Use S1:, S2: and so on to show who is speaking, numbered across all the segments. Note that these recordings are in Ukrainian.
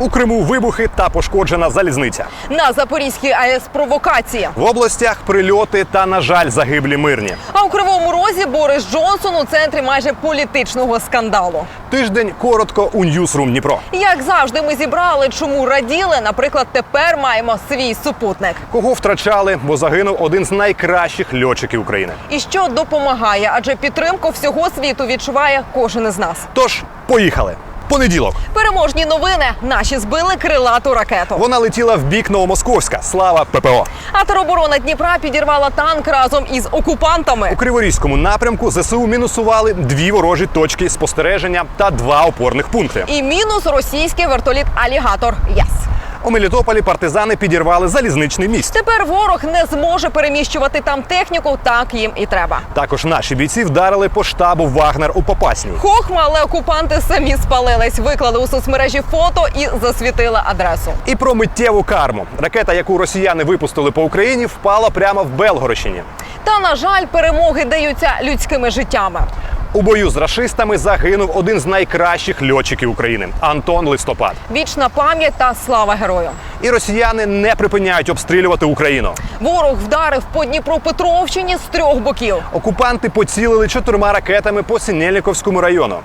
S1: У Криму вибухи та пошкоджена залізниця.
S2: На Запорізькій АЕС провокації.
S1: В областях прильоти та, на жаль, загиблі мирні.
S2: А у Кривому Розі Борис Джонсон у центрі майже політичного скандалу.
S1: Тиждень коротко у Ньюсрум Дніпро.
S2: Як завжди, ми зібрали, чому раділи. Наприклад, тепер маємо свій супутник.
S1: Кого втрачали, бо загинув один з найкращих льотчиків України.
S2: І що допомагає, адже підтримку всього світу відчуває кожен із нас.
S1: Тож, поїхали. Понеділок.
S2: Переможні новини. Наші збили крилату ракету.
S1: Вона летіла в бік Новомосковська. Слава ППО.
S2: А тероборона Дніпра підірвала танк разом із окупантами.
S1: У Криворізькому напрямку ЗСУ мінусували дві ворожі точки спостереження та два опорних пункти.
S2: І мінус російський вертоліт Алігатор Яс.
S1: У Мелітополі партизани підірвали залізничний міст.
S2: Тепер ворог не зможе переміщувати там техніку, так їм і треба.
S1: Також наші бійці вдарили по штабу Вагнер у Попасній.
S2: Хохма, але окупанти самі спалились, виклали у соцмережі фото і засвітили адресу.
S1: І про миттєву карму. Ракета, яку росіяни випустили по Україні, впала прямо в Белгородщині.
S2: Та на жаль, перемоги даються людськими життями.
S1: У бою з рашистами загинув один з найкращих льотчиків України Антон Листопад.
S2: Вічна пам'ять та слава герою.
S1: І росіяни не припиняють обстрілювати Україну.
S2: Ворог вдарив по Дніпропетровщині з трьох боків.
S1: Окупанти поцілили чотирма ракетами по Синельниковському району.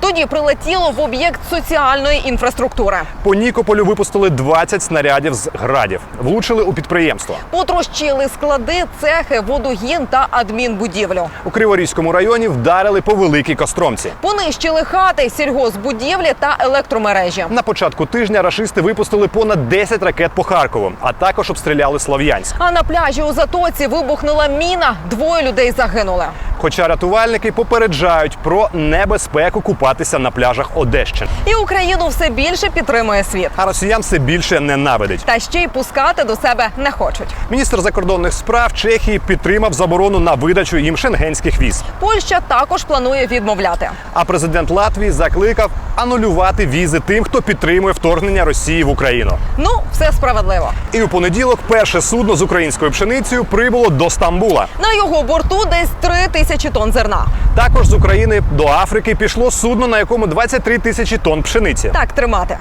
S2: Тоді прилетіло в об'єкт соціальної інфраструктури.
S1: По Нікополю випустили 20 снарядів з градів, влучили у підприємство.
S2: Потрощили склади, цехи, водогін та адмінбудівлю.
S1: У Криворізькому районі вдарили по великій костромці.
S2: Понищили хати, сільгосбудівлі та електромережі.
S1: На початку тижня рашисти випустили понад 10 ракет по Харкову, а також обстріляли Слов'янськ.
S2: А на пляжі у затоці вибухнула міна. Двоє людей загинули.
S1: Хоча рятувальники попереджають про небезпеку купатися на пляжах Одещини.
S2: І Україну все більше підтримує світ.
S1: А росіян все більше ненавидить.
S2: Та ще й пускати до себе не хочуть.
S1: Міністр закордонних справ Чехії підтримав заборону на видачу їм шенгенських віз.
S2: Польща також планує відмовляти.
S1: А президент Латвії закликав анулювати візи тим, хто підтримує вторгнення Росії в Україну.
S2: Ну, все справедливо.
S1: І у понеділок перше судно з українською пшеницею прибуло до Стамбула.
S2: На його борту десь три тисячі тонн зерна.
S1: Також з України до Африки пішло судно, на якому 23 тисячі тонн пшениці.
S2: Так тримати.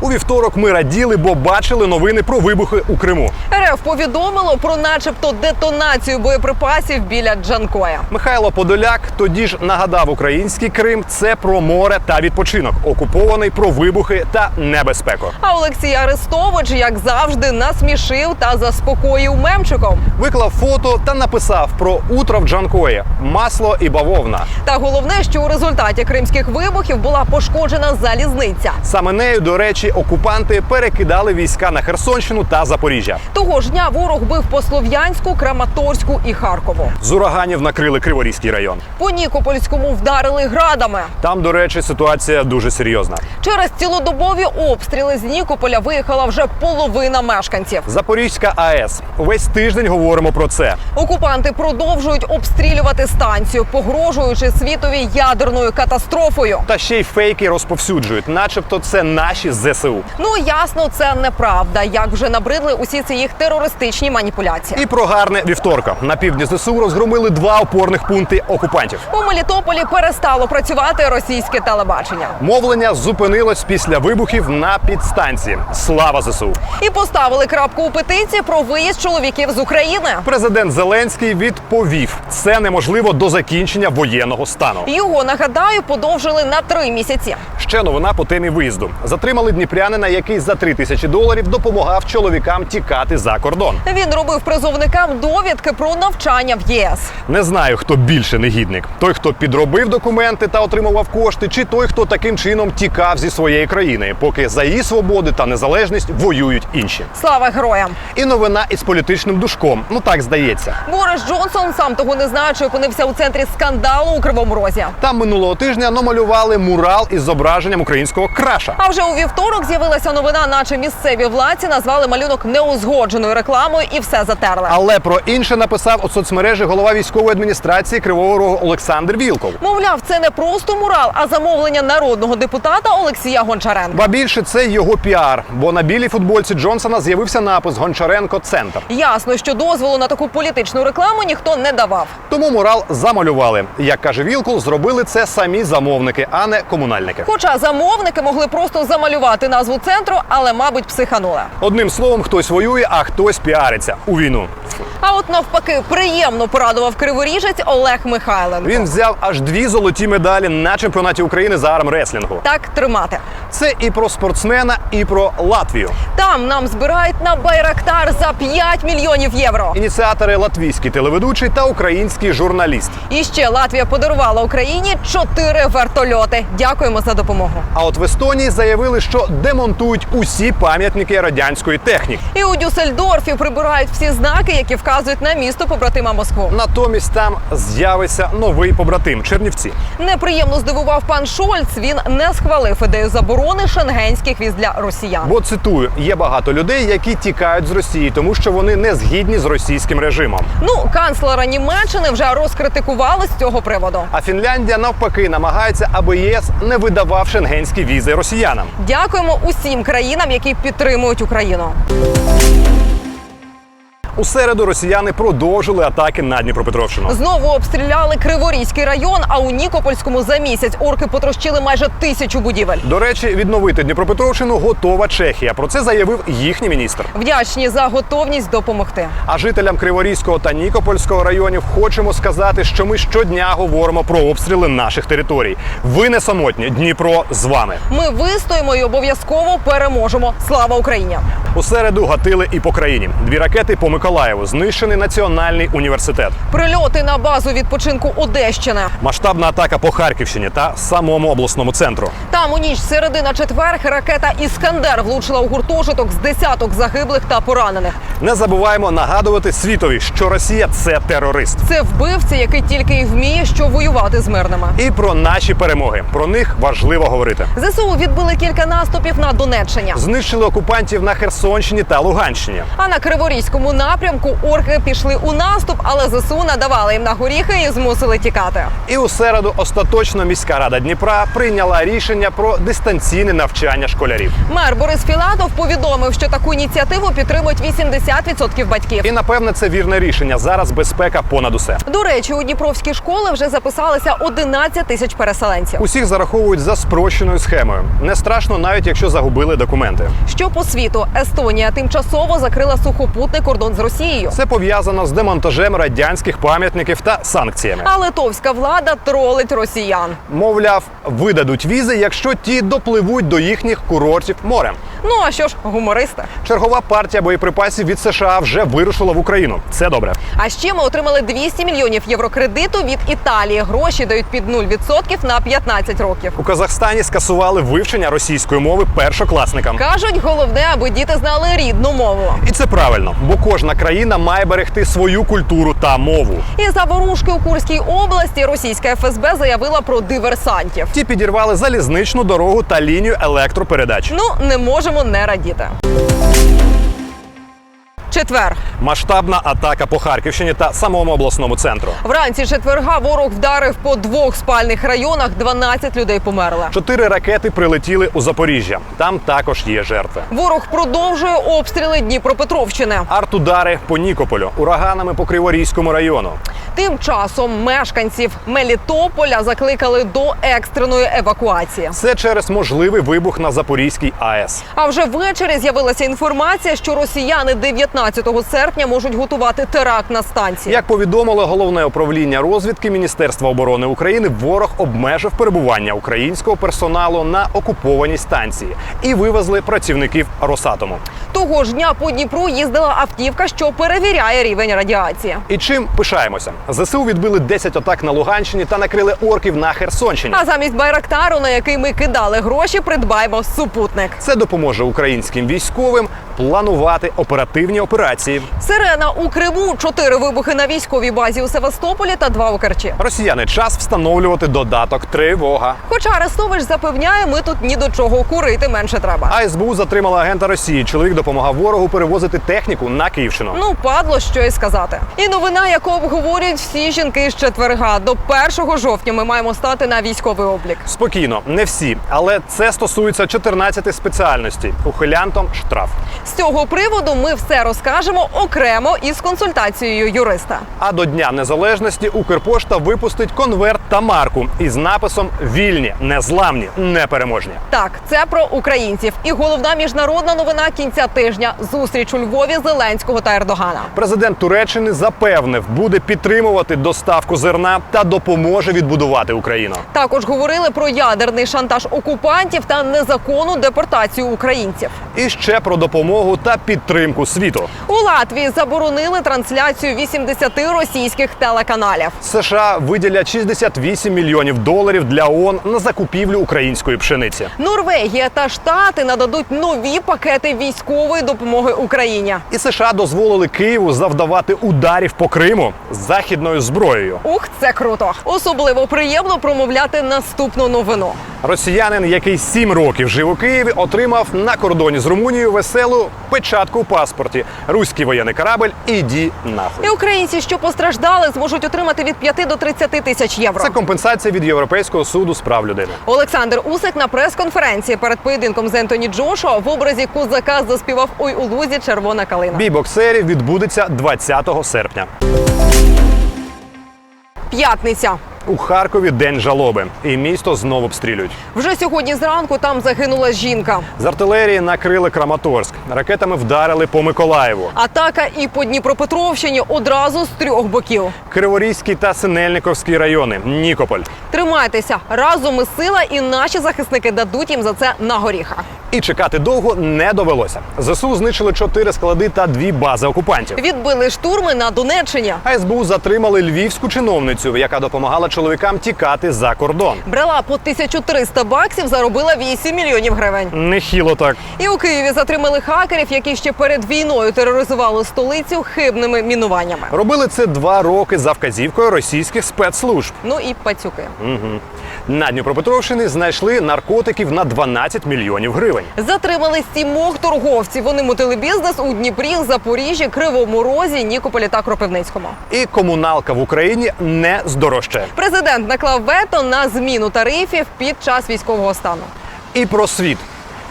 S1: У вівторок ми раділи, бо бачили новини про вибухи у Криму.
S2: РФ повідомило про, начебто, детонацію боєприпасів біля Джанкоя.
S1: Михайло Подоляк тоді ж нагадав український Крим це про море та відпочинок, окупований про вибухи та небезпеку.
S2: А Олексій Арестович, як завжди, насмішив та заспокоїв мемчиком.
S1: Виклав фото та написав про утро в Джанкої, масло і бавовна.
S2: Та головне, що у результаті кримських вибухів була пошкоджена залізниця.
S1: Саме нею, до речі, окупанти перекидали війська на Херсонщину та Запоріжжя.
S2: Того ж дня ворог бив по Слов'янську, Краматорську і Харкову.
S1: З ураганів накрили Криворізький район.
S2: По Нікопольському вдарили градами.
S1: Там, до речі, ситуація дуже серйозна.
S2: Через цілодобові обстріли з Нікополя виїхала вже половина мешканців.
S1: Запорізька АЕС. Весь тиждень говоримо про це.
S2: Окупанти продовжують обстрілювати станцію, погрожуючи світові ядерною катастрофою.
S1: Та ще й фейки розповсюджують, начебто це наші ЗСУ.
S2: Ну ясно, це неправда. Як вже набридли усі ці їх терористичні маніпуляції.
S1: І про гарне вівторка. На півдні ЗСУ розгромили два опорних пункти окупантів.
S2: У Мелітополі перестало працювати російське телебачення.
S1: Мовлення зупинилось після вибухів на підстанції. Слава ЗСУ!
S2: І поставили крапку у петиції про виїзд чоловіків з України.
S1: Президент Зеленський відповів: це неможливо до закінчення воєнного стану.
S2: Його нагадаю, подовжили на три місяці.
S1: Ще новина по темі виїзду. Затримали дніпрянина, який за три тисячі доларів допомагав чоловікам тікати за кордон.
S2: Він робив призовникам довідки про навчання в ЄС.
S1: Не знаю, хто більше негідник: той, хто підробив документи та отримував кошти, чи той, хто таким чином тікав зі своєї країни, поки за її свободи та незалежність воюють інші.
S2: Слава героям!
S1: І новина із політичним душком. Ну так здається.
S2: Борис Джонсон, сам того не знаючи, опинився у центрі скандалу у Кривому Розі.
S1: Там минулого тижня намалювали мурал із зображенням українського краша.
S2: А вже у вівторок з'явилася новина, наче місцеві владці назвали малюнок неузгодженою політичною рекламою і все затерли.
S1: Але про інше написав у соцмережі голова військової адміністрації Кривого Рогу Олександр Вілков.
S2: Мовляв, це не просто мурал, а замовлення народного депутата Олексія Гончаренка.
S1: Ба більше це його піар, бо на білій футбольці Джонсона з'явився напис Гончаренко Центр.
S2: Ясно, що дозволу на таку політичну рекламу ніхто не давав.
S1: Тому мурал замалювали. Як каже Вілкул, зробили це самі замовники, а не комунальники.
S2: Хоча замовники могли просто замалювати назву центру, але, мабуть, психанули.
S1: Одним словом, хтось воює, а хтось піариться у війну.
S2: А от навпаки, приємно порадував криворіжець Олег Михайленко.
S1: Він взяв аж дві золоті медалі на чемпіонаті України з армреслінгу.
S2: Так тримати.
S1: Це і про спортсмена, і про Латвію.
S2: Там нам збирають на Байрактар за 5 мільйонів євро.
S1: Ініціатори латвійський телеведучий та український журналіст.
S2: І ще Латвія подарувала Україні чотири вертольоти. Дякуємо за допомогу.
S1: А от в Естонії заявили, що демонтують усі пам'ятники радянської техніки.
S2: І у Дюссельдорфі прибирають всі знаки, які вказують на місто побратима Москву.
S1: Натомість там з'явиться новий побратим Чернівці.
S2: Неприємно здивував пан Шольц. Він не схвалив ідею заборони шенгенських віз для росіян.
S1: Бо цитую: є багато людей, які тікають з Росії, тому що вони не згідні з російським режимом.
S2: Ну, канцлера Німеччини вже розкритикували з цього приводу.
S1: А Фінляндія навпаки намагається, аби ЄС не видавав шенгенські візи росіянам.
S2: Дякуємо усім країнам, які підтримують Україну.
S1: У середу росіяни продовжили атаки на Дніпропетровщину.
S2: Знову обстріляли Криворізький район. А у Нікопольському за місяць орки потрощили майже тисячу будівель.
S1: До речі, відновити Дніпропетровщину готова Чехія. Про це заявив їхній міністр.
S2: Вдячні за готовність допомогти.
S1: А жителям Криворізького та Нікопольського районів хочемо сказати, що ми щодня говоримо про обстріли наших територій. Ви не самотні. Дніпро з вами.
S2: Ми вистоїмо і обов'язково переможемо. Слава Україні!
S1: У середу гатили і по країні. Дві ракети по Миколаєву. Знищений національний університет.
S2: Прильоти на базу відпочинку Одещини.
S1: Масштабна атака по Харківщині та самому обласному центру.
S2: Там у ніч середи на четвер ракета Іскандер влучила у гуртожиток з десяток загиблих та поранених.
S1: Не забуваємо нагадувати світові, що Росія це терорист.
S2: Це вбивця, який тільки й вміє, що воювати з мирними.
S1: І про наші перемоги. Про них важливо говорити.
S2: ЗСУ відбили кілька наступів на Донеччині.
S1: Знищили окупантів на Херсонщині та Луганщині.
S2: А на Криворізькому напрямку орки пішли у наступ, але ЗСУ надавали їм на горіхи і змусили тікати.
S1: І у середу остаточно міська рада Дніпра прийняла рішення про дистанційне навчання школярів.
S2: Мер Борис Філатов повідомив, що таку ініціативу підтримують 80% батьків.
S1: І напевне це вірне рішення. Зараз безпека понад усе.
S2: До речі, у Дніпровські школи вже записалися 11 тисяч переселенців.
S1: Усіх зараховують за спрощеною схемою. Не страшно, навіть якщо загубили документи.
S2: Що по світу Естонія тимчасово закрила сухопутний кордон з Росією.
S1: Це пов'язано з демонтажем радянських пам'ятників та санкціями.
S2: А литовська влада тролить росіян.
S1: Мовляв, видадуть візи, якщо ті допливуть до їхніх курортів морем.
S2: Ну а що ж, гумористи?
S1: Чергова партія боєприпасів від США вже вирушила в Україну. Це добре.
S2: А ще ми отримали 200 мільйонів євро кредиту від Італії. Гроші дають під 0% на 15 років.
S1: У Казахстані скасували вивчення російської мови першокласникам.
S2: Кажуть, головне, аби діти знали рідну мову.
S1: І це правильно, бо кожна країна має берегти свою культуру та мову.
S2: І заворушки у Курській області російська ФСБ заявила про диверсантів.
S1: Ті підірвали залізничну дорогу та лінію електропередач.
S2: Ну, не можемо не радіти. Четвер.
S1: Масштабна атака по Харківщині та самому обласному центру.
S2: Вранці четверга ворог вдарив по двох спальних районах. 12 людей померли.
S1: Чотири ракети прилетіли у Запоріжжя. Там також є жертви.
S2: Ворог продовжує обстріли Дніпропетровщини.
S1: Артудари по Нікополю, ураганами по Криворізькому району.
S2: Тим часом мешканців Мелітополя закликали до екстреної евакуації.
S1: Це через можливий вибух на Запорізькій АЕС.
S2: А вже ввечері з'явилася інформація, що росіяни 19 серпня можуть готувати теракт на станції.
S1: Як повідомило головне управління розвідки Міністерства оборони України, ворог обмежив перебування українського персоналу на окупованій станції і вивезли працівників Росатому.
S2: Того ж дня по Дніпру їздила автівка, що перевіряє рівень радіації.
S1: І чим пишаємося? ЗСУ відбили 10 атак на Луганщині та накрили орків на Херсонщині.
S2: А замість Байрактару, на який ми кидали гроші, придбаємо супутник.
S1: Це допоможе українським військовим планувати оперативні операції.
S2: Сирена у Криму, чотири вибухи на військовій базі у Севастополі та два у Керчі.
S1: Росіяни час встановлювати додаток тривога.
S2: Хоча Арестович запевняє, ми тут ні до чого курити менше треба.
S1: А СБУ затримала агента Росії. Чоловік допомагав ворогу перевозити техніку на Київщину.
S2: Ну, падло що й сказати. І новина, яку обговорюють всі жінки з четверга. До 1 жовтня ми маємо стати на військовий облік.
S1: Спокійно, не всі, але це стосується 14 спеціальностей. Ухилянтом штраф.
S2: З цього приводу ми все розкажемо окремо із консультацією юриста.
S1: А до Дня Незалежності Укрпошта випустить конверт та марку із написом Вільні, незламні, непереможні.
S2: Так, це про українців. І головна міжнародна новина кінця тижня зустріч у Львові Зеленського та Ердогана.
S1: Президент Туреччини запевнив, буде підтримувати доставку зерна та допоможе відбудувати Україну.
S2: Також говорили про ядерний шантаж окупантів та незаконну депортацію українців.
S1: І ще про допомогу та підтримку світу.
S2: У Латвії заборонили трансляцію 80 російських телеканалів.
S1: США виділять 68 мільйонів доларів для ООН на закупівлю української пшениці.
S2: Норвегія та Штати нададуть нові пакети військової допомоги Україні.
S1: І США дозволили Києву завдавати ударів по Криму з західною зброєю.
S2: Ух, це круто! Особливо приємно промовляти наступну новину.
S1: Росіянин, який сім років жив у Києві, отримав на кордоні з Румунією веселу печатку у паспорті. Руський воєнний корабль іді нахуй.
S2: І українці, що постраждали, зможуть отримати від 5 до 30 тисяч євро.
S1: Це компенсація від Європейського суду з прав людини.
S2: Олександр Усик на прес-конференції перед поєдинком з Ентоні Джошуа в образі козака заспівав Ой у лузі червона калина.
S1: Бій боксерів відбудеться 20 серпня.
S2: П'ятниця.
S1: У Харкові день жалоби, і місто знову обстрілюють.
S2: Вже сьогодні зранку там загинула жінка.
S1: З артилерії накрили Краматорськ. Ракетами вдарили по Миколаєву.
S2: Атака і по Дніпропетровщині одразу з трьох боків.
S1: Криворізький та Синельниковський райони, Нікополь.
S2: Тримайтеся разом ми сила, і наші захисники дадуть їм за це на горіха.
S1: І чекати довго не довелося. ЗСУ знищили чотири склади та дві бази окупантів.
S2: Відбили штурми на Донеччині.
S1: А СБУ затримали львівську чиновницю, яка допомагала чоловікам тікати за кордон.
S2: Брала по 1300 баксів, заробила 8 мільйонів гривень.
S1: Нехіло так.
S2: І у Києві затримали хакерів, які ще перед війною тероризували столицю хибними мінуваннями.
S1: Робили це два роки за вказівкою російських спецслужб.
S2: Ну і пацюки.
S1: На Дніпропетровщині знайшли наркотиків на 12 мільйонів гривень.
S2: Затримали сімох торговців. Вони мутили бізнес у Дніпрі, Запоріжжі, Кривому Розі, Нікополі та Кропивницькому.
S1: І комуналка в Україні не здорожчає.
S2: Президент наклав вето на зміну тарифів під час військового стану.
S1: І про світ.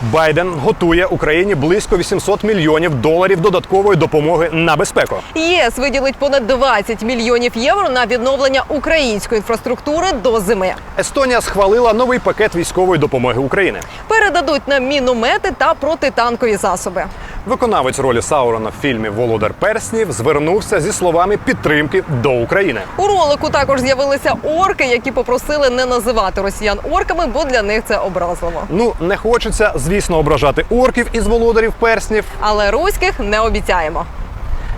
S1: Байден готує Україні близько 800 мільйонів доларів додаткової допомоги на безпеку.
S2: ЄС виділить понад 20 мільйонів євро на відновлення української інфраструктури до зими.
S1: Естонія схвалила новий пакет військової допомоги України.
S2: Передадуть нам міномети та протитанкові засоби.
S1: Виконавець ролі Саурона в фільмі Володар Перснів звернувся зі словами підтримки до України.
S2: У ролику також з'явилися орки, які попросили не називати росіян орками, бо для них це образливо.
S1: Ну не хочеться, звісно, ображати орків із володарів перснів.
S2: Але руських не обіцяємо.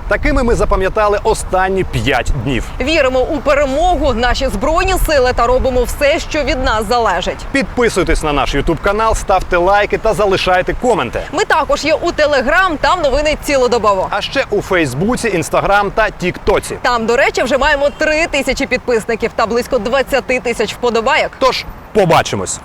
S1: Такими ми запам'ятали останні п'ять днів.
S2: Віримо у перемогу, наші збройні сили та робимо все, що від нас залежить.
S1: Підписуйтесь на наш Ютуб канал, ставте лайки та залишайте коменти.
S2: Ми також є у Телеграм, там новини цілодобово.
S1: А ще у Фейсбуці, Інстаграм та Тіктоці.
S2: Там, до речі, вже маємо три тисячі підписників та близько 20 тисяч вподобайок.
S1: Тож побачимось.